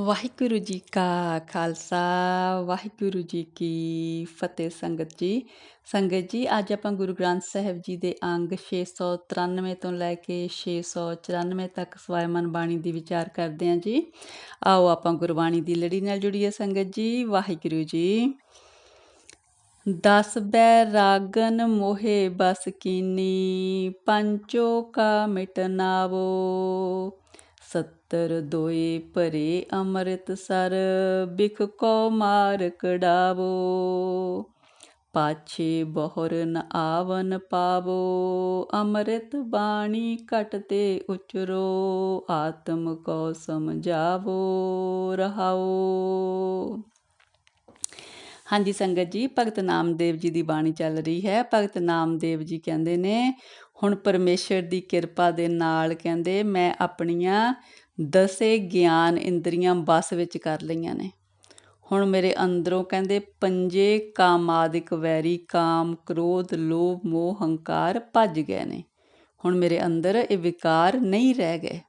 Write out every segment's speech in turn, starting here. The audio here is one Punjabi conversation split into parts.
ਵਾਹਿਗੁਰੂ ਜੀ ਕਾ ਖਾਲਸਾ, ਵਾਹਿਗੁਰੂ ਜੀ ਕੀ ਫਤਿਹ ਸੰਗਤ ਜੀ। ਸੰਗਤ ਜੀ, ਅੱਜ ਆਪਾਂ ਗੁਰੂ ਗ੍ਰੰਥ ਸਾਹਿਬ ਜੀ ਦੇ ਅੰਗ 693 ਤੋਂ ਲੈ ਕੇ 694 ਤੱਕ ਸਵਾਇਮਨ ਬਾਣੀ ਦੀ ਵਿਚਾਰ ਕਰਦੇ ਹਾਂ ਜੀ। ਆਓ ਆਪਾਂ ਗੁਰਬਾਣੀ ਦੀ ਲੜੀ ਨਾਲ ਜੁੜੀਏ ਸੰਗਤ ਜੀ, ਵਾਹਿਗੁਰੂ ਜੀ। ਦਸ ਬੈ ਰਾਗਨ ਮੋਹੇ ਬਸ ਕੀਨੀ, ਪੰਚੋ ਕਾ ਮਿਟਨਾਵੋ ਤਰ ਦੋਏ ਭਰੇ ਅੰਮ੍ਰਿਤ ਸਰ, ਬਿਖ ਕੋ ਮਾਰ ਕੜਾਵੋ ਪਾਛੇ ਬਹੁਰ ਨ ਆਵਨ ਪਾਵੋ, ਅੰਮ੍ਰਿਤ ਬਾਣੀ ਘਟ ਤੇ ਉਚਰੋ। ਆਤਮ ਕੋ ਸਮਝਾਵੋ, ਰਹਾਓ। ਹਾਂਜੀ ਸੰਗਤ ਜੀ, ਭਗਤ ਨਾਮਦੇਵ ਜੀ ਦੀ ਬਾਣੀ ਚੱਲ ਰਹੀ ਹੈ। ਭਗਤ ਨਾਮਦੇਵ ਜੀ ਕਹਿੰਦੇ ਨੇ, ਹੁਣ ਪਰਮੇਸ਼ਰ ਦੀ ਕਿਰਪਾ ਦੇ ਨਾਲ ਕਹਿੰਦੇ, ਮੈਂ ਆਪਣੀਆਂ ਦਸੇ ਗਿਆਨ ਇੰਦਰੀਆਂ ਬਸ ਵਿੱਚ ਕਰ ਲਈਆਂ ਨੇ। ਹੁਣ ਮੇਰੇ ਅੰਦਰੋਂ ਕਹਿੰਦੇ ਪੰਜੇ ਕਾਮਾਦਿਕ ਵੈਰੀ ਕਾਮ, ਕ੍ਰੋਧ, ਲੋਭ, ਮੋਹ, ਹੰਕਾਰ ਭੱਜ ਗਏ ਨੇ। ਹੁਣ ਮੇਰੇ ਅੰਦਰ ਇਹ ਵਿਕਾਰ ਨਹੀਂ ਰਹਿ ਗਏ।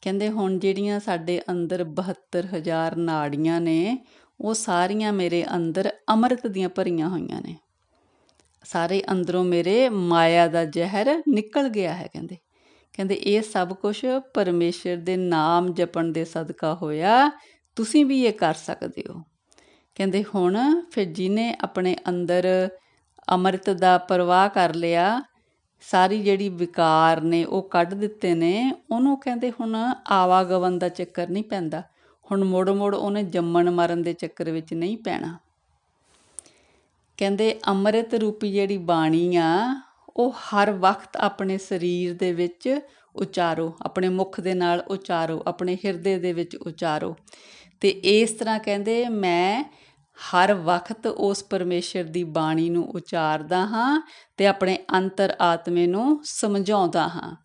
ਕਹਿੰਦੇ ਹੁਣ ਜਿਹੜੀਆਂ ਸਾਡੇ ਅੰਦਰ 72000 ਨਾੜੀਆਂ ਨੇ, ਉਹ ਸਾਰੀਆਂ ਮੇਰੇ ਅੰਦਰ ਅੰਮ੍ਰਿਤ ਦੀਆਂ ਭਰੀਆਂ ਹੋਈਆਂ ਨੇ। ਸਾਰੇ ਅੰਦਰੋਂ ਮੇਰੇ ਮਾਇਆ ਦਾ ਜ਼ਹਿਰ ਨਿਕਲ ਗਿਆ ਹੈ, ਕਹਿੰਦੇ। ਕਹਿੰਦੇ, ਇਹ ਸਭ ਕੁਝ ਪਰਮੇਸ਼ਰ ਦੇ ਨਾਮ ਜਪਣ ਦੇ ਸਦਕਾ ਹੋਇਆ। ਤੁਸੀਂ ਵੀ ਇਹ ਕਰ ਸਕਦੇ ਹੋ। ਕਹਿੰਦੇ, ਹੁਣ ਫਿਰ ਜਿਨੇ ਆਪਣੇ ਅੰਦਰ ਅੰਮ੍ਰਿਤ ਦਾ ਪ੍ਰਵਾਹ ਕਰ ਲਿਆ, ਸਾਰੀ ਜਿਹੜੀ ਵਿਕਾਰ ਨੇ ਉਹ ਕੱਢ ਦਿੱਤੇ ਨੇ, ਉਹਨੂੰ ਕਹਿੰਦੇ ਹੁਣ ਆਵਾਗਵਨ ਦਾ ਚੱਕਰ ਨਹੀਂ ਪੈਂਦਾ। ਹੁਣ ਮੋੜ ਮੋੜ ਉਹਨੇ ਜੰਮਣ ਮਰਨ ਦੇ ਚੱਕਰ ਵਿੱਚ ਨਹੀਂ ਪੈਣਾ। ਕਹਿੰਦੇ, ਅੰਮ੍ਰਿਤ ਰੂਪੀ ਜਿਹੜੀ ਬਾਣੀ ਆ ਉਹ ਹਰ ਵਕਤ ਆਪਣੇ ਸਰੀਰ ਦੇ ਵਿੱਚ ਉਚਾਰੋ, ਆਪਣੇ ਮੁਖ ਦੇ ਨਾਲ ਉਚਾਰੋ, ਆਪਣੇ ਹਿਰਦੇ ਦੇ ਵਿੱਚ ਉਚਾਰੋ। ਤੇ ਇਸ ਤਰ੍ਹਾਂ ਕਹਿੰਦੇ, ਮੈਂ ਹਰ ਵਕਤ ਉਸ ਪਰਮੇਸ਼ਰ ਦੀ ਬਾਣੀ ਨੂੰ ਉਚਾਰਦਾ ਹਾਂ ਤੇ ਆਪਣੇ ਅੰਤਰ ਆਤਮੇ ਨੂੰ ਸਮਝਾਉਂਦਾ ਹਾਂ।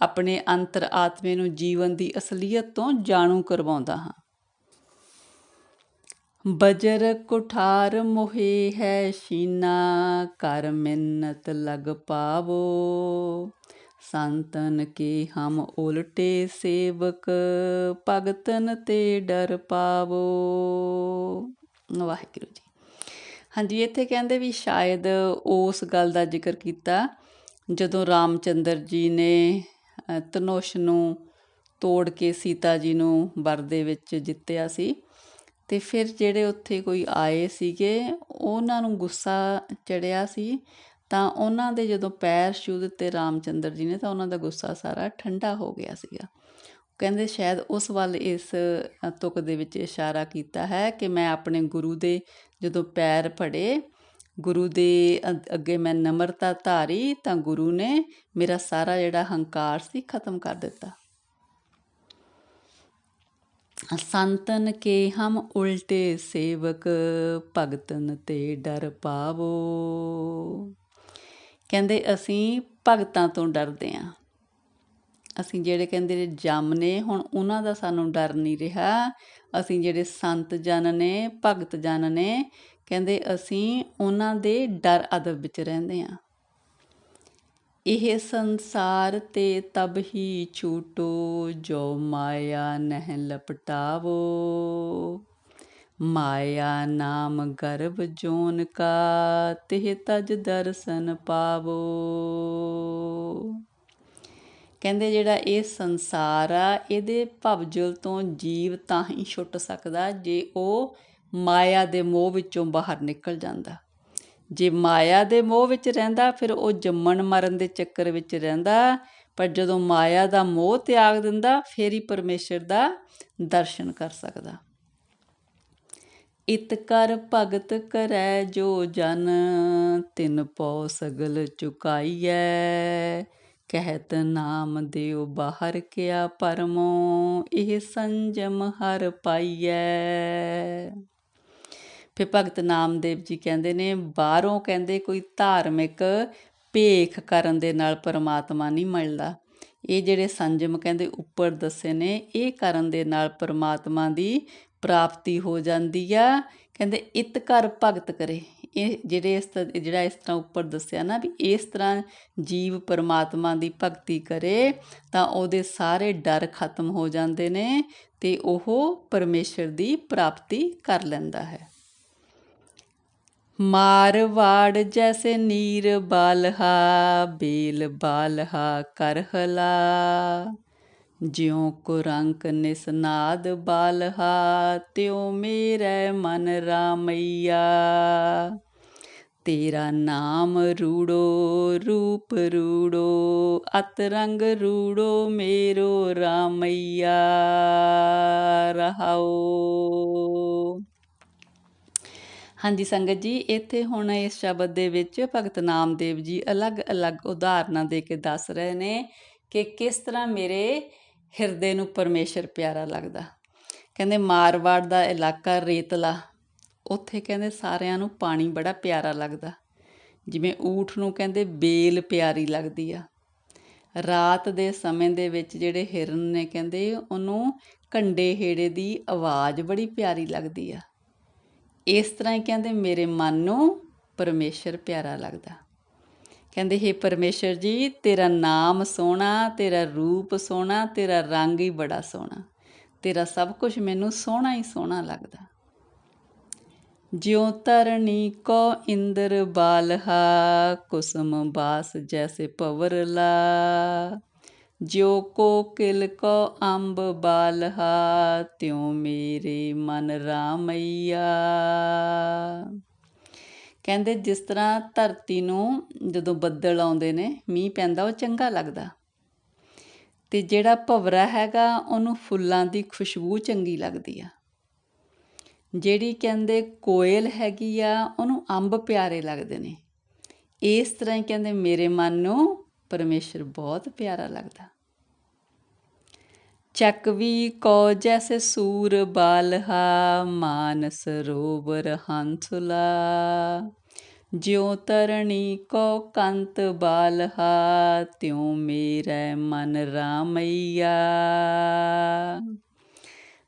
ਆਪਣੇ ਅੰਤਰ ਆਤਮੇ ਨੂੰ ਜੀਵਨ ਦੀ ਅਸਲੀਅਤ ਤੋਂ ਜਾਣੂ ਕਰਵਾਉਂਦਾ ਹਾਂ। ਬਜਰ ਕੁਠਾਰ ਮੋਹੇ ਹੈ ਸ਼ੀਨਾ, ਕਰ ਮਿੰਨਤ ਲਗ ਪਾਵੋ। ਸੰਤਨ ਕੇ ਹਮ ਉਲਟੇ ਸੇਵਕ, ਭਗਤਨ ਤੇ ਡਰ ਪਾਵੋ। ਵਾਹਿਗੁਰੂ ਜੀ। ਹਾਂਜੀ, ਇੱਥੇ ਕਹਿੰਦੇ ਵੀ ਸ਼ਾਇਦ ਉਸ ਗੱਲ ਦਾ ਜ਼ਿਕਰ ਕੀਤਾ, ਜਦੋਂ ਰਾਮਚੰਦਰ ਜੀ ਨੇ ਤਨੋਸ਼ ਨੂੰ ਤੋੜ ਕੇ ਸੀਤਾ ਜੀ ਨੂੰ ਵਰ ਦੇ ਵਿੱਚ ਜਿੱਤਿਆ ਸੀ। ਅਤੇ ਫਿਰ ਜਿਹੜੇ ਉੱਥੇ ਕੋਈ ਆਏ ਸੀਗੇ, ਉਹਨਾਂ ਨੂੰ ਗੁੱਸਾ ਚੜ੍ਹਿਆ ਸੀ। ਤਾਂ ਉਹਨਾਂ ਦੇ ਜਦੋਂ ਪੈਰ ਛੂਹ ਦਿੱਤੇ ਰਾਮ ਚੰਦਰ ਜੀ ਨੇ, ਤਾਂ ਉਹਨਾਂ ਦਾ ਗੁੱਸਾ ਸਾਰਾ ਠੰਡਾ ਹੋ ਗਿਆ ਸੀਗਾ। ਕਹਿੰਦੇ, ਸ਼ਾਇਦ ਉਸ ਵੱਲ ਇਸ ਤੁਕ ਦੇ ਵਿੱਚ ਇਸ਼ਾਰਾ ਕੀਤਾ ਹੈ ਕਿ ਮੈਂ ਆਪਣੇ ਗੁਰੂ ਦੇ ਜਦੋਂ ਪੈਰ ਫੜੇ, ਗੁਰੂ ਦੇ ਅੱਗੇ ਮੈਂ ਨਮਰਤਾ ਧਾਰੀ ਤਾਂ ਗੁਰੂ ਨੇ ਮੇਰਾ ਸਾਰਾ ਜਿਹੜਾ ਹੰਕਾਰ ਸੀ, ਖਤਮ ਕਰ ਦਿੱਤਾ। ਸੰਤਨ ਕੇ ਹਮ ਉਲਟੇ ਸੇਵਕ, ਭਗਤਨ ਤੇ ਡਰ ਪਾਵੋ। ਕਹਿੰਦੇ ਅਸੀਂ ਭਗਤਾਂ ਤੋਂ ਡਰਦੇ ਆਂ। ਅਸੀਂ ਜਿਹੜੇ ਕਹਿੰਦੇ ਜਮ ਨੇ, ਹੁਣ ਉਹਨਾਂ ਦਾ ਸਾਨੂੰ ਡਰ ਨਹੀਂ ਰਿਹਾ। ਅਸੀਂ ਜਿਹੜੇ ਸੰਤ ਜਨ ਨੇ, ਭਗਤ ਜਨ ਨੇ, ਕਹਿੰਦੇ ਅਸੀਂ ਉਹਨਾਂ ਦੇ ਡਰ ਅਦਬ ਵਿੱਚ ਰਹਿੰਦੇ ਆਂ। ਇਹ ਸੰਸਾਰ ਤੇ ਤਬ ਹੀ ਛੂਟੋ, ਜੋ ਮਾਇਆ ਨਹਿ ਲਪਟਾਵੋ। ਮਾਇਆ ਨਾਮ ਗਰਭ ਜੋਨ ਕਾ, ਤਿਹ ਤਜ ਦਰਸ਼ਨ ਪਾਵੋ। ਕਹਿੰਦੇ ਜਿਹੜਾ ਇਹ ਸੰਸਾਰ ਆ, ਇਹਦੇ ਭਵਜਲ ਤੋਂ ਜੀਵ ਤਾਂ ਹੀ ਛੁੱਟ ਸਕਦਾ, ਜੇ ਉਹ ਮਾਇਆ ਦੇ ਮੋਹ ਵਿੱਚੋਂ ਬਾਹਰ ਨਿਕਲ ਜਾਂਦਾ। ਜੇ ਮਾਇਆ ਦੇ ਮੋਹ ਵਿੱਚ ਰਹਿੰਦਾ, ਫਿਰ ਉਹ ਜੰਮਣ ਮਰਨ ਦੇ ਚੱਕਰ ਵਿੱਚ ਰਹਿੰਦਾ। ਪਰ ਜਦੋਂ ਮਾਇਆ ਦਾ ਮੋਹ ਤਿਆਗ ਦਿੰਦਾ, ਫੇਰ ਹੀ ਪਰਮੇਸ਼ਰ ਦਾ ਦਰਸ਼ਨ ਕਰ ਸਕਦਾ। ਇਤ ਕਰ ਭਗਤ ਕਰੈ ਜੋ ਜਨ, ਤਿਨ ਪਉ ਸਗਲ ਚੁਕਾਈਐ। ਕਹਿਤ ਨਾਮ ਦਿਓ ਬਾਹਰ ਕਿਆ ਪਰਮੋ, ਇਹ ਸੰਜਮ ਹਰ ਪਾਈਐ। ਫਿਰ ਭਗਤ ਨਾਮਦੇਵ ਜੀ ਕਹਿੰਦੇ ਨੇ, ਬਾਹਰੋਂ ਕਹਿੰਦੇ ਕੋਈ ਧਾਰਮਿਕ ਭੇਖ ਕਰਨ ਦੇ ਨਾਲ ਪਰਮਾਤਮਾ ਨਹੀਂ ਮਿਲਦਾ। ਇਹ ਜਿਹੜੇ ਸੰਜਮ ਕਹਿੰਦੇ ਉੱਪਰ ਦੱਸੇ ਨੇ, ਇਹ ਕਰਨ ਦੇ ਨਾਲ ਪਰਮਾਤਮਾ ਦੀ ਪ੍ਰਾਪਤੀ ਹੋ ਜਾਂਦੀ ਆ। ਕਹਿੰਦੇ ਇਤ ਕਰ ਭਗਤ ਕਰੇ। ਇਹ ਜਿਹੜੇ ਇਸ ਤ- ਜਿਹੜਾ ਇਸ ਤਰ੍ਹਾਂ ਉੱਪਰ ਦੱਸਿਆ ਨਾ ਵੀ ਇਸ ਤਰ੍ਹਾਂ ਜੀਵ ਪਰਮਾਤਮਾ ਦੀ ਭਗਤੀ ਕਰੇ, ਤਾਂ ਉਹਦੇ ਸਾਰੇ ਡਰ ਖਤਮ ਹੋ ਜਾਂਦੇ ਨੇ ਤੇ ਉਹ ਪਰਮੇਸ਼ਰ ਦੀ ਪ੍ਰਾਪਤੀ ਕਰ ਲੈਂਦਾ ਹੈ। ਮਾਰਵਾੜ ਜੈਸੇ ਨੀਰ ਬਾਲਹਾ, ਬੇਲ ਬਾਲਹਾ ਕਰਹਲਾ ਜਿਉ ਕੁਰੰਕ ਨਿਸਨਾਦ ਬਾਲਹਾ, ਤਿਉ ਮੇਰੇ ਮਨ ਰਾਮਈਆ। ਤੇਰਾ ਨਾਮ ਰੂੜੋ, ਰੂਪ ਰੂੜੋ ਅਤ ਰੰਗ ਰੂੜੋ ਮੇਰੋ ਰਾਮਈਆ। ਰਹਾਓ। ਹਾਂਜੀ ਸੰਗਤ ਜੀ, ਇੱਥੇ ਹੁਣ ਇਸ ਸ਼ਬਦ ਦੇ ਵਿੱਚ ਭਗਤ ਨਾਮਦੇਵ ਜੀ ਅਲੱਗ-ਅਲੱਗ ਉਦਾਹਰਨਾਂ ਦੇ ਕੇ ਦੱਸ ਰਹੇ ਨੇ ਕਿ ਕਿਸ ਤਰ੍ਹਾਂ ਮੇਰੇ ਹਿਰਦੇ ਨੂੰ ਪਰਮੇਸ਼ਰ ਪਿਆਰਾ ਲੱਗਦਾ। ਕਹਿੰਦੇ ਮਾਰਵਾੜ ਦਾ ਇਲਾਕਾ ਰੇਤਲਾ, ਉੱਥੇ ਕਹਿੰਦੇ ਸਾਰਿਆਂ ਨੂੰ ਪਾਣੀ ਬੜਾ ਪਿਆਰਾ ਲੱਗਦਾ। ਜਿਵੇਂ ਊਠ ਨੂੰ ਕਹਿੰਦੇ ਬੇਲ ਪਿਆਰੀ ਲੱਗਦੀ ਆ। ਰਾਤ ਦੇ ਸਮੇਂ ਦੇ ਵਿੱਚ ਜਿਹੜੇ ਹਿਰਨ ਨੇ ਕਹਿੰਦੇ, ਉਹਨੂੰ ਕੰਡੇ ਹੇੜੇ ਦੀ ਆਵਾਜ਼ ਬੜੀ ਪਿਆਰੀ ਲੱਗਦੀ ਆ। ਇਸ ਤਰ੍ਹਾਂ ਹੀ ਕਹਿੰਦੇ, ਮੇਰੇ ਮਨ ਨੂੰ ਪਰਮੇਸ਼ਰ ਪਿਆਰਾ ਲੱਗਦਾ। ਕਹਿੰਦੇ, ਹੇ ਪਰਮੇਸ਼ਰ ਜੀ, ਤੇਰਾ ਨਾਮ ਸੋਹਣਾ, ਤੇਰਾ ਰੂਪ ਸੋਹਣਾ, ਤੇਰਾ ਰੰਗ ਹੀ ਬੜਾ ਸੋਹਣਾ। ਤੇਰਾ ਸਭ ਕੁਝ ਮੈਨੂੰ ਸੋਹਣਾ ਹੀ ਸੋਹਣਾ ਲੱਗਦਾ। ਜਿਉ ਤਰਣੀ ਕੋ ਇੰਦਰ ਬਾਲਹਾ, ਕੁਸਮ ਬਾਸ ਜੈਸੇ ਪਵਰਲਾ। ਜਿਉ ਕੋਕਿਲ ਕੋ ਅੰਬ ਬਾਲਹਾ ਤਿਉ ਮੇਰੇ ਮਨ ਰਾਮਈਆ। ਕਹਿੰਦੇ ਜਿਸ ਤਰ੍ਹਾਂ ਧਰਤੀ ਨੂੰ ਜਦੋਂ ਬੱਦਲ ਆਉਂਦੇ ਨੇ, ਮੀਂਹ ਪੈਂਦਾ, ਉਹ ਚੰਗਾ ਲੱਗਦਾ। ਤੇ ਜਿਹੜਾ ਭਵਰਾ ਹੈਗਾ, ਉਹਨੂੰ ਫੁੱਲਾਂ ਦੀ ਖੁਸ਼ਬੂ ਚੰਗੀ ਲੱਗਦੀ ਆ। ਜਿਹੜੀ ਕਹਿੰਦੇ ਕੋਇਲ ਹੈਗੀ ਆ, ਉਹਨੂੰ ਅੰਬ ਪਿਆਰੇ ਲੱਗਦੇ ਨੇ। ਇਸ ਤਰ੍ਹਾਂ ਹੀ ਕਹਿੰਦੇ ਮੇਰੇ ਮਨ ਨੂੰ ਪਰਮੇਸ਼ਰ ਬਹੁਤ ਪਿਆਰਾ ਲੱਗਦਾ। ਚੱਕਵੀ ਕੋ ਜੈਸੇ ਸੂਰ ਬਾਲਹਾ ਮਾਨ ਸਰੋਵਰ ਹੰਸਲਾ ਜਿਉ ਤਰਣੀ ਕੋ ਕੰਤ ਬਾਲਹਾ, ਤਿਉ ਮੇਰੇ ਮਨ ਰਾਮਈਆ।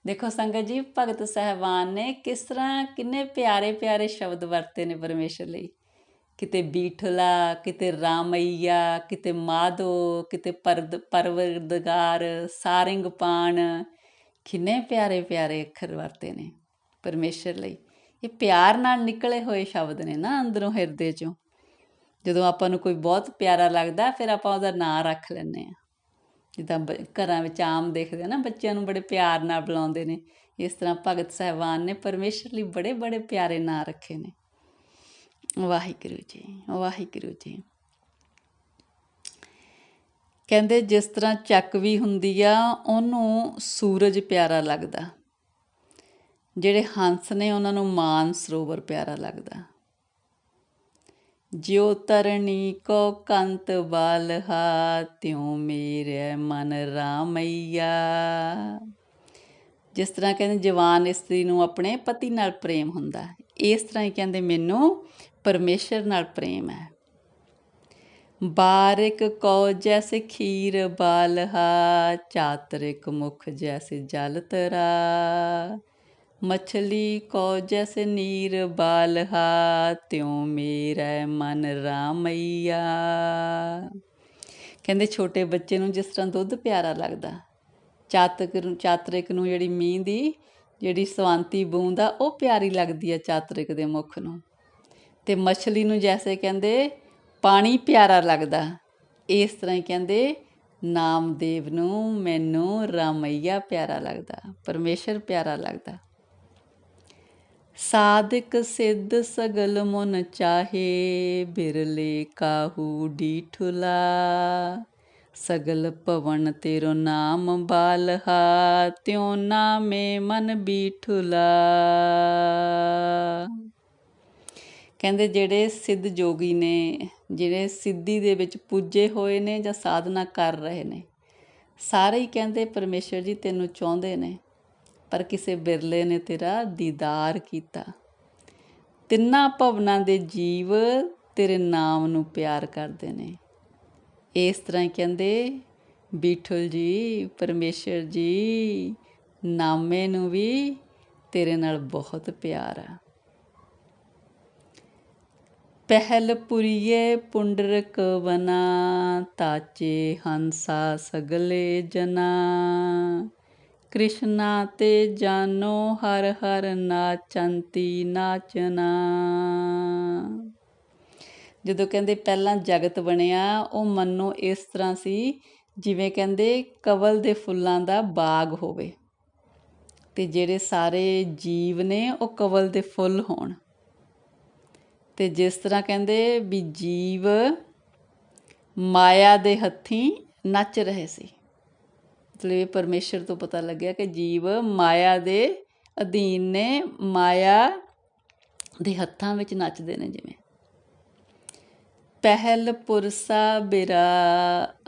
ਦੇਖੋ ਸੰਗਤ ਜੀ, ਭਗਤ ਸਹਿਬਾਨ ਨੇ ਕਿਸ ਤਰ੍ਹਾਂ ਕਿੰਨੇ ਪਿਆਰੇ ਪਿਆਰੇ ਸ਼ਬਦ ਵਰਤੇ ਨੇ ਪਰਮੇਸ਼ਰ ਲਈ। ਕਿਤੇ ਬੀਠਲਾ, ਕਿਤੇ ਰਾਮਈਆ, ਕਿਤੇ ਮਾਧੋ, ਕਿਤੇ ਪਰਦ, ਪਰਵਰਦਗਾਰ ਸਾਰਿੰਗਪਾਨ ਕਿੰਨੇ ਪਿਆਰੇ ਪਿਆਰੇ ਅੱਖਰ ਵਰਤੇ ਨੇ ਪਰਮੇਸ਼ਰ ਲਈ। ਇਹ ਪਿਆਰ ਨਾਲ ਨਿਕਲੇ ਹੋਏ ਸ਼ਬਦ ਨੇ ਨਾ ਅੰਦਰੋਂ ਹਿਰਦੇ ਚੋਂ। ਜਦੋਂ ਆਪਾਂ ਨੂੰ ਕੋਈ ਬਹੁਤ ਪਿਆਰਾ ਲੱਗਦਾ, ਫਿਰ ਆਪਾਂ ਉਹਦਾ ਨਾਂ ਰੱਖ ਲੈਂਦੇ ਆ ਜਿੱਦਾਂ ਬ- ਘਰਾਂ ਵਿੱਚ ਆਮ ਦੇਖਦੇ ਆ ਨਾ, ਬੱਚਿਆਂ ਨੂੰ ਬੜੇ ਪਿਆਰ ਨਾਲ ਬੁਲਾਉਂਦੇ ਨੇ। ਇਸ ਤਰ੍ਹਾਂ ਭਗਤ ਸਾਹਿਬਾਨ ਨੇ ਪਰਮੇਸ਼ਰ ਲਈ ਬੜੇ ਬੜੇ ਪਿਆਰੇ ਨਾਂ ਰੱਖੇ ਨੇ। ਵਾਹਿਗੁਰੂ ਜੀ ਵਾਹਿਗੁਰੂ ਜੀ। ਕਹਿੰਦੇ, ਜਿਸ ਤਰ੍ਹਾਂ ਚੱਕ ਵੀ ਹੁੰਦੀ ਆ, ਉਹਨੂੰ ਸੂਰਜ ਪਿਆਰਾ ਲੱਗਦਾ। ਜਿਹੜੇ ਹੰਸ ਨੇ, ਉਹਨਾਂ ਨੂੰ ਮਾਨ ਸਰੋਵਰ ਪਿਆਰਾ ਲੱਗਦਾ। ਜਿਉ ਤਰਣੀ ਕੋ ਕੰਤ ਬਾਲਹਾ ਤਿਉ ਮੇਰੇ ਮਨ ਰਾਮਈਆ। ਜਿਸ ਤਰ੍ਹਾਂ ਕਹਿੰਦੇ, ਜਵਾਨ ਇਸਤਰੀ ਨੂੰ ਆਪਣੇ ਪਤੀ ਨਾਲ ਪ੍ਰੇਮ ਹੁੰਦਾ। ਇਸ ਤਰ੍ਹਾਂ ਹੀ ਕਹਿੰਦੇ, ਮੈਨੂੰ ਪਰਮੇਸ਼ਰ ਨਾਲ ਪ੍ਰੇਮ ਹੈ। ਬਾਰਿਕ ਕੋ ਜੈਸ ਖੀਰ ਬਾਲਹਾ, ਚਾਤਰਿਕ ਮੁਖ ਜੈਸ ਜਲ ਤਰਾ। ਮਛਲੀ ਕੋ ਜੈਸ ਨੀਰ ਬਾਲਹਾ, ਤਿਉ ਮੇਰੇ ਮਨ ਰਾਮਈਆ। ਕਹਿੰਦੇ ਛੋਟੇ ਬੱਚੇ ਨੂੰ ਜਿਸ ਤਰ੍ਹਾਂ ਦੁੱਧ ਪਿਆਰਾ ਲੱਗਦਾ, ਚਾਤਕ ਨੂੰ, ਚਾਤਰਿਕ ਨੂੰ ਜਿਹੜੀ ਮੀਂਹ ਦੀ ਜਿਹੜੀ ਸਵਾਂਤੀ ਬੂੰਦ ਆ, ਉਹ ਪਿਆਰੀ ਲੱਗਦੀ ਆ ਚਾਤਰਿਕ ਦੇ ਮੁਖ ਨੂੰ। ਤੇ ਮਛਲੀ ਨੂੰ ਜੈਸੇ ਕਹਿੰਦੇ ਪਾਣੀ ਪਿਆਰਾ ਲੱਗਦਾ। ਇਸ ਤਰ੍ਹਾਂ ਹੀ ਕਹਿੰਦੇ, ਨਾਮਦੇਵ ਨੂੰ ਮੈਨੂੰ ਰਾਮਈਆ ਪਿਆਰਾ ਲੱਗਦਾ, ਪਰਮੇਸ਼ਰ ਪਿਆਰਾ ਲੱਗਦਾ। ਸਾਧਕ ਸਿੱਧ ਸਗਲ ਮਨ ਚਾਹੇ, ਬਿਰਲੇ ਕਾਹੂ ਡੀਠੁਲਾ। ਸਗਲ ਭਵਨ ਤੇਰੋ ਨਾਮ ਬਾਲਹਾ, ਤਿਉ ਨਾਮੇ ਮਨ ਬੀਠੁਲਾ। ਕਹਿੰਦੇ ਜਿਹੜੇ ਸਿੱਧ ਜੋਗੀ ਨੇ, ਜਿਹੜੇ ਸਿੱਧੀ ਦੇ ਵਿੱਚ ਪੁੱਜੇ ਹੋਏ ਨੇ ਜਾਂ ਸਾਧਨਾ ਕਰ ਰਹੇ ਨੇ, ਸਾਰੇ ਹੀ ਕਹਿੰਦੇ ਪਰਮੇਸ਼ਰ ਜੀ ਤੈਨੂੰ ਚਾਹੁੰਦੇ ਨੇ, ਪਰ ਕਿਸੇ ਬਿਰਲੇ ਨੇ ਤੇਰਾ ਦੀਦਾਰ ਕੀਤਾ। ਤਿੰਨਾਂ ਭਵਨਾਂ ਦੇ ਜੀਵ ਤੇਰੇ ਨਾਮ ਨੂੰ ਪਿਆਰ ਕਰਦੇ ਨੇ। ਇਸ ਤਰ੍ਹਾਂ ਹੀ ਕਹਿੰਦੇ, ਬੀਠਲ ਜੀ ਪਰਮੇਸ਼ਰ ਜੀ, ਨਾਮੇ ਨੂੰ ਵੀ ਤੇਰੇ ਨਾਲ ਬਹੁਤ ਪਿਆਰ ਆ। ਪਹਿਲ ਪੁਰੀਏ ਪੁੰਡਰਕ ਵਨਾ ਤਾਚੇ ਹੰਸਾ ਸਗਲੇ ਜਨਾ। ਕ੍ਰਿਸ਼ਨਾ ਤੇ ਜਾਨੋ ਹਰ ਹਰ ਨਾਚੰਤੀ ਨਾਚਨਾ ਜਦੋਂ ਕਹਿੰਦੇ ਪਹਿਲਾਂ ਜਗਤ ਬਣਿਆ, ਉਹ ਮੰਨੋ ਇਸ ਤਰ੍ਹਾਂ ਸੀ, ਜਿਵੇਂ ਕਹਿੰਦੇ ਕਵਲ ਦੇ ਫੁੱਲਾਂ ਦਾ ਬਾਗ ਹੋਵੇ। ਤੇ ਜਿਹੜੇ ਸਾਰੇ ਜੀਵ ਨੇ, ਉਹ ਕਵਲ ਦੇ ਫੁੱਲ ਹੋਣ। ਅਤੇ ਜਿਸ ਤਰ੍ਹਾਂ ਕਹਿੰਦੇ ਵੀ ਜੀਵ ਮਾਇਆ ਦੇ ਹੱਥੀਂ ਨੱਚ ਰਹੇ ਸੀ। ਮਤਲਬ ਇਹ ਪਰਮੇਸ਼ਰ ਤੋਂ ਪਤਾ ਲੱਗਿਆ ਕਿ ਜੀਵ ਮਾਇਆ ਦੇ ਅਧੀਨ ਨੇ ਮਾਇਆ ਦੇ ਹੱਥਾਂ ਵਿੱਚ ਨੱਚਦੇ ਨੇ ਜਿਵੇਂ। ਪਹਿਲ ਪੁਰਸਾ ਬਿਰਾ,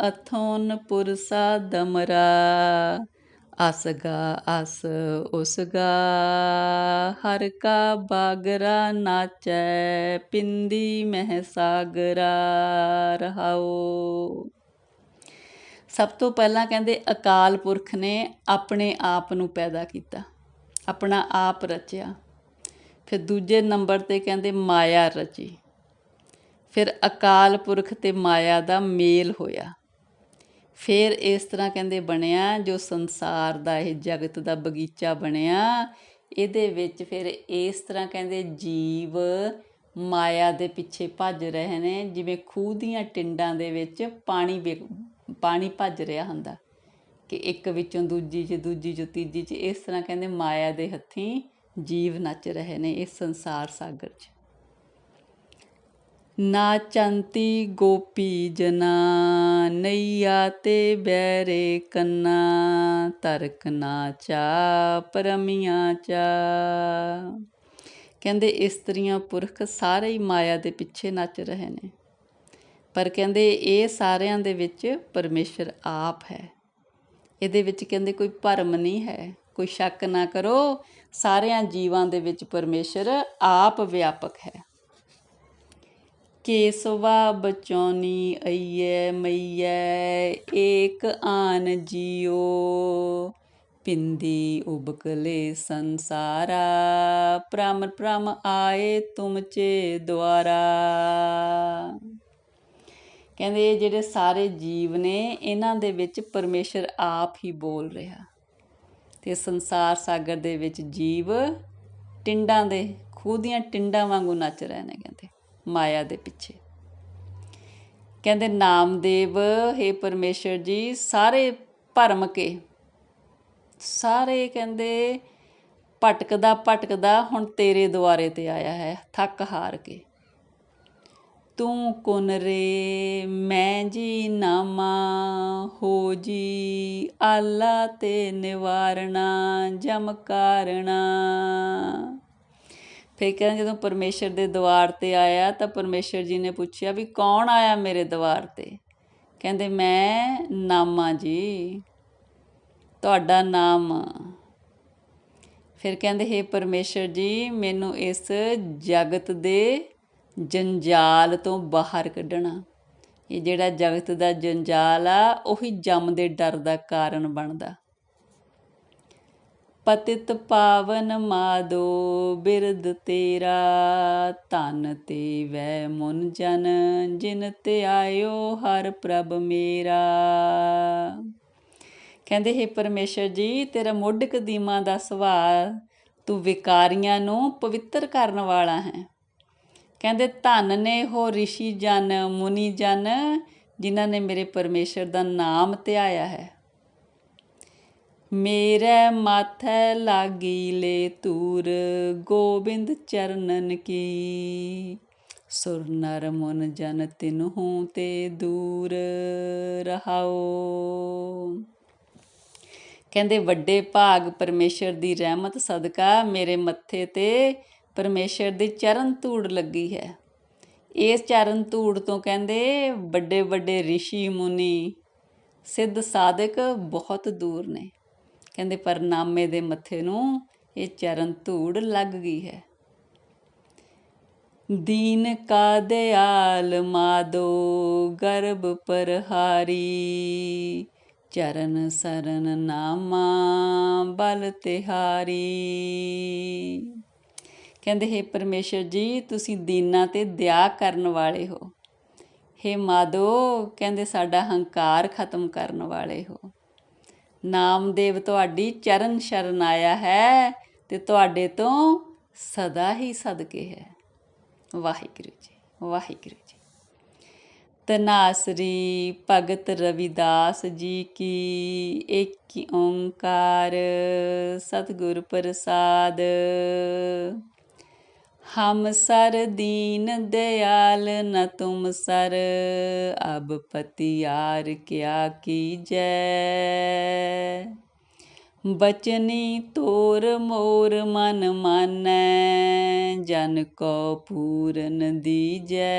ਅਥੋਨ ਪੁਰਸਾ ਦਮਰਾ ਅਸਗਾ ਅਸ ਉਸਗਾ ਹਰ ਕਾ ਬਾਗਰਾ ਨਾਚੈ, ਪਿੰਦੀ ਮਹਿ ਸਾਗਰਾ ਰਹਾਓ ਸਭ ਤੋਂ ਪਹਿਲਾਂ ਕਹਿੰਦੇ ਅਕਾਲ ਪੁਰਖ ਨੇ ਆਪਣੇ ਆਪ ਨੂੰ ਪੈਦਾ ਕੀਤਾ, ਆਪਣਾ ਆਪ ਰਚਿਆ। ਫਿਰ ਦੂਜੇ ਨੰਬਰ ਤੇ ਕਹਿੰਦੇ ਮਾਇਆ ਰਚੀ। ਫਿਰ ਅਕਾਲ ਪੁਰਖ ਤੇ ਮਾਇਆ ਦਾ ਮੇਲ ਹੋਇਆ। ਫਿਰ ਇਸ ਤਰ੍ਹਾਂ ਕਹਿੰਦੇ ਬਣਿਆ, ਜੋ ਸੰਸਾਰ ਦਾ ਇਹ ਜਗਤ ਦਾ ਬਗੀਚਾ ਬਣਿਆ, ਇਹਦੇ ਵਿੱਚ ਫਿਰ ਇਸ ਤਰ੍ਹਾਂ ਕਹਿੰਦੇ ਜੀਵ ਮਾਇਆ ਦੇ ਪਿੱਛੇ ਭੱਜ ਰਹੇ ਨੇ, ਜਿਵੇਂ ਖੂਹ ਦੀਆਂ ਟਿੰਡਾਂ ਦੇ ਵਿੱਚ ਪਾਣੀ ਪਾਣੀ ਭੱਜ ਰਿਹਾ ਹੁੰਦਾ। ਕਿ ਇੱਕ ਵਿੱਚੋਂ ਦੂਜੀ 'ਚ ਦੂਜੀ 'ਚ ਤੀਜੀ 'ਚ ਇਸ ਤਰ੍ਹਾਂ ਕਹਿੰਦੇ ਮਾਇਆ ਦੇ ਹੱਥੀਂ ਜੀਵ ਨੱਚ ਰਹੇ ਨੇ ਇਸ ਸੰਸਾਰ ਸਾਗਰ 'ਚ। ਨਾਚੰਤੀ ਗੋਪੀ ਜਨਾ ਨਈਆ ਤੇ ਬੈਰੇ ਕੰਨਾ, ਤਰਕ ਨਾਚਾ ਪਰਮੀਆਂ ਚਾ। ਕਹਿੰਦੇ ਇਸਤਰੀਆਂ ਪੁਰਖ ਸਾਰੇ ਹੀ ਮਾਇਆ ਦੇ ਪਿੱਛੇ ਨੱਚ ਰਹੇ ਨੇ। ਪਰ ਕਹਿੰਦੇ ਇਹ ਸਾਰਿਆਂ ਦੇ ਵਿੱਚ ਪਰਮੇਸ਼ਰ ਆਪ ਹੈ। ਇਹਦੇ ਵਿੱਚ ਕਹਿੰਦੇ ਕੋਈ ਭਰਮ ਨਹੀਂ ਹੈ, ਕੋਈ ਸ਼ੱਕ ਨਾ ਕਰੋ, ਸਾਰਿਆਂ ਜੀਵਾਂ ਦੇ ਵਿੱਚ ਪਰਮੇਸ਼ਰ ਆਪ ਵਿਆਪਕ ਹੈ। ਕੇਸਵਾ ਬਚੋਨੀ ਅਈਐ ਮਈਏ ਏਕ ਆਨ ਜੀਓ। ਪਿੰਦੀ ਉਬਕਲੇ ਸੰਸਾਰਾ ਪ੍ਰਮ ਪ੍ਰਮ ਆਏ ਤੁਮ ਚੇ ਦੁਆਰਾ। ਕਹਿੰਦੇ ਇਹ ਜਿਹੜੇ ਸਾਰੇ ਜੀਵ ਨੇ, ਇਹਨਾਂ ਦੇ ਵਿੱਚ ਪਰਮੇਸ਼ਰ ਆਪ ਹੀ ਬੋਲ ਰਿਹਾ। ਤੇ ਸੰਸਾਰ ਸਾਗਰ ਦੇ ਵਿੱਚ ਜੀਵ ਟਿੰਡਾਂ ਦੇ, ਖੂਹ ਦੀਆਂ ਟਿੰਡਾਂ ਵਾਂਗੂ ਨੱਚ ਰਹੇ ਨੇ, ਕਹਿੰਦੇ। ਮਾਇਆ ਦੇ ਪਿੱਛੇ। ਕਹਿੰਦੇ, ਨਾਮਦੇਵ हे ਪਰਮੇਸ਼ਰ ਜੀ, ਸਾਰੇ ਭਰਮ ਕੇ। ਸਾਰੇ ਕਹਿੰਦੇ, ਭਟਕਦਾ ਭਟਕਦਾ ਹੁਣ ਤੇਰੇ ਦੁਆਰੇ ਤੇ ਆਇਆ ਹੈ, ਥੱਕ ਹਾਰ ਕੇ। ਤੂੰ ਕੁਨ ਰੇ, ਮੈਂ ਜੀ ਨਾਮਾ, ਹੋ ਜੀ ਆਲਾ ਤੇ ਨਿਵਾਰਣਾ, ਜਮ ਕਾਰਣਾ। ਫਿਰ ਕਹਿੰਦੇ ਜਦੋਂ ਪਰਮੇਸ਼ਰ ਦੇ ਦਵਾਰ ਤੇ ਆਇਆ ਤਾਂ ਪਰਮੇਸ਼ਰ ਜੀ ਨੇ ਪੁੱਛਿਆ ਵੀ ਕੌਣ ਆਇਆ ਮੇਰੇ ਦਵਾਰ ਤੇ? ਕਹਿੰਦੇ, ਮੈਂ ਨਾਮਾ ਜੀ। ਤੁਹਾਡਾ ਨਾਮ ਫਿਰ ਕਹਿੰਦੇ, ਹੈ ਪਰਮੇਸ਼ਰ ਜੀ, ਮੈਨੂੰ ਇਸ ਜਗਤ ਦੇ ਜੰਜਾਲ ਤੋਂ ਬਾਹਰ ਕੱਢਣਾ। ਇਹ ਜਿਹੜਾ ਜਗਤ ਦਾ ਜੰਜਾਲ ਆ, ਉਹੀ ਜਮ ਦੇ ਡਰ ਦਾ ਕਾਰਨ ਬਣਦਾ। ਪਤਿਤ ਪਾਵਨ ਮਾਦੋ ਬਿਰਦ ਤੇਰਾ। ਧਨ ਤੇ ਵੈ ਮੁਨ ਜਨ, ਜਿਨ ਤੇ ਆਇਓ ਹਰ ਪ੍ਰਭ ਮੇਰਾ। ਕਹਿੰਦੇ, ਹੈ ਪਰਮੇਸ਼ਰ ਜੀ, ਤੇਰਾ ਮੁੱਢ ਕਦੀਮਾ ਦਾ ਸੁਭਾਅ ਤੂੰ ਵਿਕਾਰੀਆਂ ਨੂੰ ਪਵਿੱਤਰ ਕਰਨ ਵਾਲਾ ਹੈ। ਕਹਿੰਦੇ, ਧਨ ਨੇ ਹੋ ઋષਿ ਜਨ, ਮੁਨੀ ਜਨ, ਜਿਨ੍ਹਾਂ ਨੇ ਮੇਰੇ ਪਰਮੇਸ਼ਰ ਦਾ ਨਾਮ ਧਿਆਇਆ ਹੈ। ਮੇਰੇ ਮਾਥੇ ਲਾਗੀ ਲੈ ਤੂਰ, ਗੋਬਿੰਦ ਚਰਨਨ ਕੀ। ਸੁਰ ਨਰ ਮਨ ਜਨ ਤਿਨਹੂ ਤੇ ਦੂਰ ਰਹਾਓ। ਕਹਿੰਦੇ, ਵੱਡੇ ਭਾਗ ਪਰਮੇਸ਼ਰ ਦੀ ਰਹਿਮਤ ਸਦਕਾ ਮੇਰੇ ਮੱਥੇ ਤੇ ਪਰਮੇਸ਼ਰ ਦੀ ਚਰਨ ਧੂੜ ਲੱਗੀ ਹੈ। ਇਸ ਚਰਨ ਧੂੜ ਤੋਂ ਕਹਿੰਦੇ, ਵੱਡੇ ਵੱਡੇ ઋષਿ ਮੁਨੀ, ਸਿੱਧ ਸਾਧਕ ਬਹੁਤ ਦੂਰ ਨੇ। ਕਹਿੰਦੇ, ਪਰ ਨਾਮੇ ਦੇ ਮੱਥੇ ਨੂੰ ਇਹ ਚਰਨ ਧੂੜ ਲੱਗ ਗਈ ਹੈ। ਦੀਨ ਕਾ ਦਿਆਲ ਮਾਦੋ ਗਰਭ ਪਰਹਾਰੀ। ਚਰਨ ਸਰਨ ਨਾਮਾ ਬਲ ਤਿਹਾਰੀ। ਕਹਿੰਦੇ हे ਪਰਮੇਸ਼ਰ ਜੀ, ਤੁਸੀਂ ਦੀਨਾ ਤੇ ਦਇਆ ਕਰਨ ਵਾਲੇ ਹੋ। हे ਮਾਦੋ, ਕਹਿੰਦੇ, ਸਾਡਾ ਹੰਕਾਰ ਖਤਮ ਕਰਨ ਵਾਲੇ ਹੋ। ਨਾਮਦੇਵ ਤੁਹਾਡੀ ਚਰਨ ਸ਼ਰਨ ਆਇਆ ਹੈ ਤੇ ਤੁਹਾਡੇ ਤੋਂ ਸਦਾ ਹੀ ਸਦਕੇ ਹੈ। ਵਾਹਿਗੁਰੂ ਜੀ ਵਾਹਿਗੁਰੂ ਜੀ। ਤਨਾਸਰੀ ਭਗਤ ਰਵਿਦਾਸ ਜੀ ਕੀ ਏਕ ਓੰਕਾਰ ਸਤਿਗੁਰ ਪ੍ਰਸਾਦ। हम सर दीन दयाल न तुम सर अब पतियार क्या कीजै बचनी तोर मोर मन मानै जन को पूरन दीजै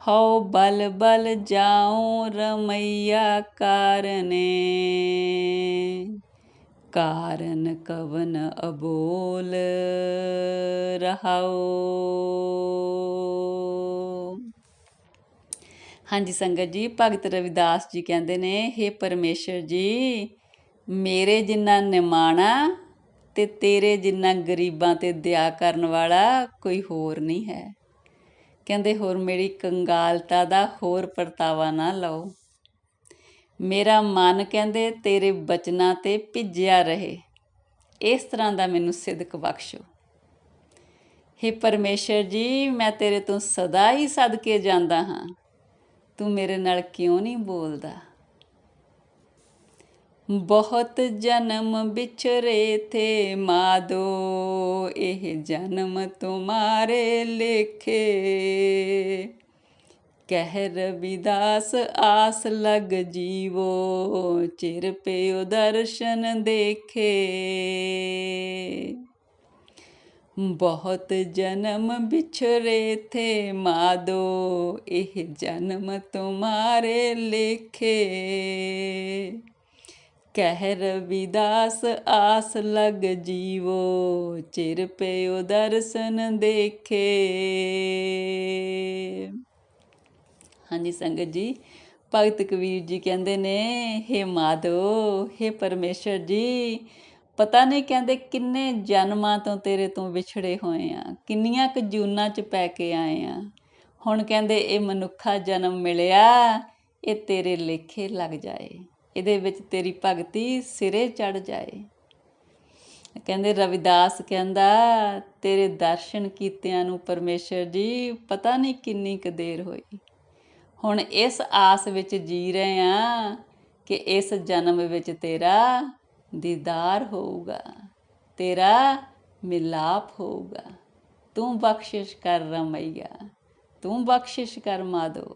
हौ बल बल जाऊं रमैया कारने ਕਾਰਨ ਕਵਨ ਅਬੋਲ ਰਹਾਓ। ਹਾਂਜੀ ਸੰਗਤ ਜੀ, ਭਗਤ ਰਵਿਦਾਸ ਜੀ ਕਹਿੰਦੇ ਨੇ हे ਪਰਮੇਸ਼ਰ ਜੀ, ਮੇਰੇ ਜਿੰਨਾ ਨਿਮਾਣਾ ਤੇ ਤੇਰੇ ਜਿੰਨਾ ਗਰੀਬਾਂ ਤੇ ਦਇਆ ਕਰਨ ਵਾਲਾ ਕੋਈ ਹੋਰ ਨਹੀਂ ਹੈ। ਕਹਿੰਦੇ ਹੋਰ ਮੇਰੀ ਕੰਗਾਲਤਾ ਦਾ ਹੋਰ ਪਰਤਾਵਾ ਨਾ ਲਓ। ਮੇਰਾ ਮਨ ਕਹਿੰਦੇ ਤੇਰੇ ਬਚਨਾਂ ਤੇ ਭਿੱਜਿਆ ਰਹੇ। ਇਸ ਤਰ੍ਹਾਂ ਦਾ ਮੈਨੂੰ ਸਿਦਕ ਬਖਸ਼ੋ। हे ਪਰਮੇਸ਼ਰ ਜੀ, ਮੈਂ ਤੇਰੇ ਤੋਂ ਸਦਾ ਹੀ ਸਦਕੇ ਜਾਂਦਾ ਹਾਂ। ਤੂੰ ਮੇਰੇ ਨਾਲ ਕਿਉਂ ਨਹੀਂ ਬੋਲਦਾ? ਬਹੁਤ ਜਨਮ ਵਿਛਰੇ ਥੇ ਮਾਦੋ, ਇਹ ਜਨਮ ਤੁਮਾਰੇ ਲੇਖੇ। ਕਹਿ ਰਵਿਦਾਸ ਆਸ ਲਗ ਜੀਵੋ, ਚਿਰ ਪਿਓ ਦਰਸ਼ਨ ਦੇਖੇ। ਬਹੁਤ ਜਨਮ ਵਿਛਰੇ ਥੇ ਮਾਦੋ, ਇਹ ਜਨਮ ਤੁਮਾਰੇ ਲੇਖੇ। ਕਹਿ ਰਵਿਦਾਸ ਆਸ ਲਗ ਜੀਵੋ, ਚਿਰ ਪਿਓ ਦਰਸ਼ਨ ਦੇਖੇ। ਹਾਂਜੀ ਸੰਗਤ ਜੀ, ਭਗਤ ਕਬੀਰ ਜੀ ਕਹਿੰਦੇ ਨੇ हे ਮਾਧੋ हे ਪਰਮੇਸ਼ਰ ਜੀ, ਪਤਾ ਨਹੀਂ ਕਹਿੰਦੇ ਕਿੰਨੇ ਜਨਮਾਂ ਤੋਂ ਤੇਰੇ ਤੋਂ ਵਿਛੜੇ ਹੋਏ ਆ, ਕਿੰਨੀਆਂ ਕੁ ਜੂਨਾਂ 'ਚ ਪੈ ਕੇ ਆਏ ਆ। ਹੁਣ ਕਹਿੰਦੇ ਇਹ ਮਨੁੱਖਾ ਜਨਮ ਮਿਲਿਆ, ਇਹ ਤੇਰੇ ਲੇਖੇ ਲੱਗ ਜਾਏ, ਇਹਦੇ ਵਿੱਚ ਤੇਰੀ ਭਗਤੀ ਸਿਰੇ ਚੜ ਜਾਏ। ਕਹਿੰਦੇ ਰਵਿਦਾਸ ਕਹਿੰਦਾ, ਤੇਰੇ ਦਰਸ਼ਨ ਕੀਤਿਆਂ ਨੂੰ ਪਰਮੇਸ਼ਰ ਜੀ, ਪਤਾ ਨਹੀਂ ਕਿੰਨੀ ਕੁ ਦੇਰ ਹੋਈ। ਹੁਣ ਇਸ ਆਸ ਵਿੱਚ ਜੀ ਰਹੇ ਆ ਕਿ ਇਸ ਜਨਮ ਵਿੱਚ ਤੇਰਾ ਦੀਦਾਰ ਹੋਊਗਾ, ਤੇਰਾ ਮਿਲਾਪ ਹੋਊਗਾ। ਤੂੰ ਬਖਸ਼ਿਸ਼ ਕਰ ਰਮਈਆ, ਤੂੰ ਬਖਸ਼ਿਸ਼ ਕਰ ਮਾਦੋ